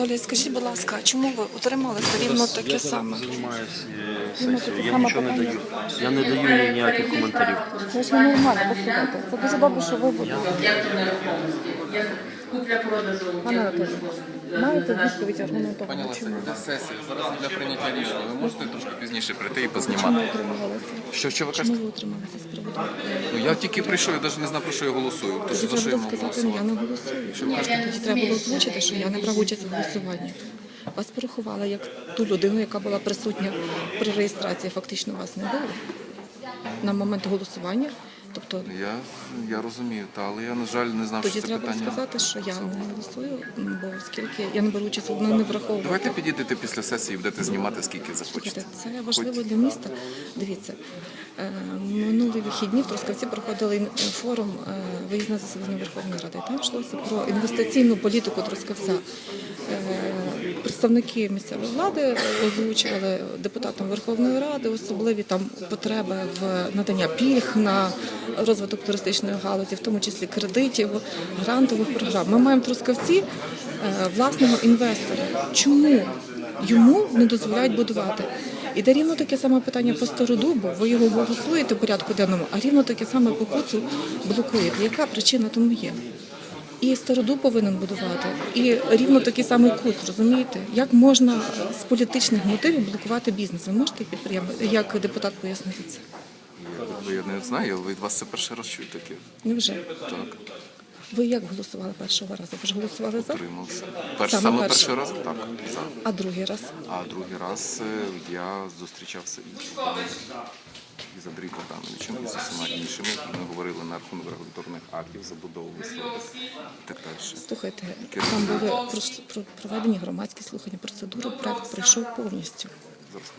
Анатолій, скажіть, будь ласка, чому ви отримали все рівно таке я саме? займаюся сесією, я нічого не даю. Я не даю їй ніяких коментарів. Це ж нормально, послухайте. Це дуже добре, що ви будете. Як купля-продажу? Маєте відповідь аргументовану? Пані йде сесія. Зараз для прийняття рішення. Ви можете трошки пізніше прийти і Чому познімати. ви утримувалися? Що, що ви Чому ви утрималися з приводу? Ну я тільки прийшов, я навіть не знаю, про що я голосую. Тож за що я було сказати, я голосувати? не голосую. Тоді треба було озвучити, що я не брав участь у голосуванні. Вас порахували як ту людину, яка була присутня при реєстрації. Фактично вас не було на момент голосування. Тобто Я, я розумію, та, але я, на жаль, не знав, тоді що це треба питання. сказати, що я не голосую, бо оскільки я не беру участь, воно не враховує. Давайте підійдете після сесії, будете знімати скільки захочете. Це важливо для міста. Дивіться, е, минулі вихідні в Трускавці проходили форум е, виїзне засідання Верховної Ради. Там йшлося про інвестиційну політику Трускавця. Представники місцевої влади озвучували депутатам Верховної Ради особливі там потреби в надання пільг на розвиток туристичної галузі, в тому числі кредитів, грантових програм. Ми маємо Трускавці е, власного інвестора. Чому йому не дозволяють будувати? Іде рівно таке саме питання по Стародубу. Ви його голосуєте в порядку денному, а рівно таке саме по куцу блокуєте. Яка причина тому є? І Стародуб повинен будувати, і рівно такий самий кут, розумієте? Як можна з політичних мотивів блокувати бізнес? Ви можете підприємство, як депутат пояснити це? Я, я не знаю, але від вас це перший раз чую таке. Невже? Так, Ви як голосували першого разу? Ви ж голосували за? утримався. Перш, Саме саме перший? перший раз, так. За. А другий раз? А другий раз е, я зустрічався із, із Андрієм Богдановичем і з усіма іншими. Ми говорили на рахунок регуляторних актів, забудови висоток і так далі. Слухайте, там були проведені громадські слухання процедури, проект пройшов повністю. Зараз.